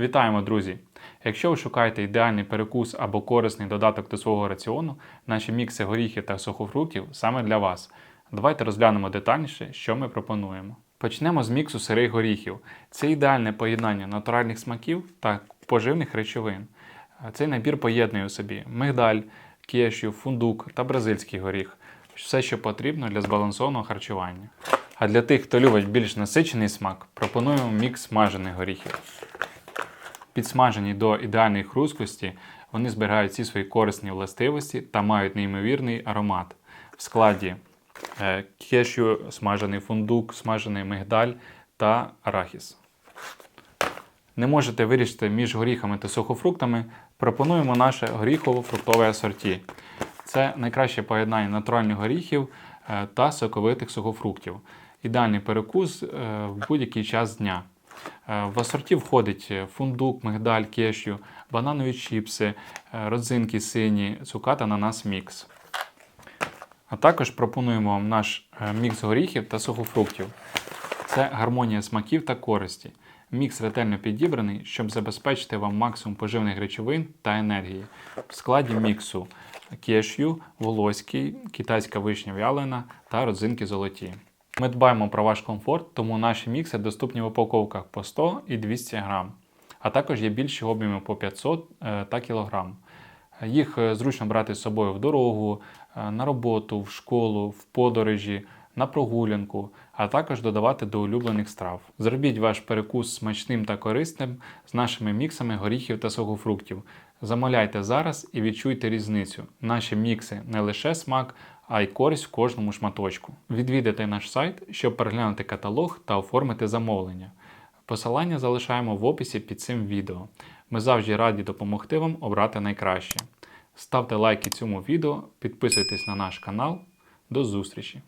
Вітаємо, друзі! Якщо ви шукаєте ідеальний перекус або корисний додаток до свого раціону, наші мікси горіхів та сухофруктів саме для вас. Давайте розглянемо детальніше, що ми пропонуємо. Почнемо з міксу сирих горіхів. Це ідеальне поєднання натуральних смаків та поживних речовин. Цей набір поєднує у собі мигдаль, кешю, фундук та бразильський горіх. Все, що потрібно для збалансованого харчування. А для тих, хто любить більш насичений смак, пропонуємо мікс смажених горіхів. Підсмажені до ідеальної хрусткості, вони зберігають всі свої корисні властивості та мають неймовірний аромат. В складі е, кешю, смажений фундук, смажений мигдаль та арахіс. Не можете вирішити між горіхами та сухофруктами, пропонуємо наше горіхово-фруктове асорті. Це найкраще поєднання натуральних горіхів е, та соковитих сухофруктів. Ідеальний перекус е, в будь-який час дня. Е, В асорті входить фундук, мигдаль, кешю, бананові чіпси, е, родзинки сині, цукат ананас мікс. А також пропонуємо вам наш е, мікс горіхів та сухофруктів. Це гармонія смаків та користі. Мікс ретельно підібраний, щоб забезпечити вам максимум поживних речовин та енергії. В складі міксу кешю, волоський, китайська вишня вялена та родзинки золоті. Ми дбаємо про ваш комфорт, тому наші мікси доступні в упаковках по 100 і 200 грам, а також є більші об'єми по 500 е, та кілограм. Їх е, зручно брати з собою в дорогу, е, на роботу, в школу, в подорожі, на прогулянку, а також додавати до улюблених страв. Зробіть ваш перекус смачним та корисним з нашими міксами горіхів та сухофруктів. Замовляйте зараз і відчуйте різницю. Наші мікси не лише смак, а й користь в кожному шматочку. Відвідайте наш сайт, щоб переглянути каталог та оформити замовлення. Посилання залишаємо в описі під цим відео. Ми завжди раді допомогти вам обрати найкраще. Ставте лайки цьому відео, підписуйтесь на наш канал. До зустрічі!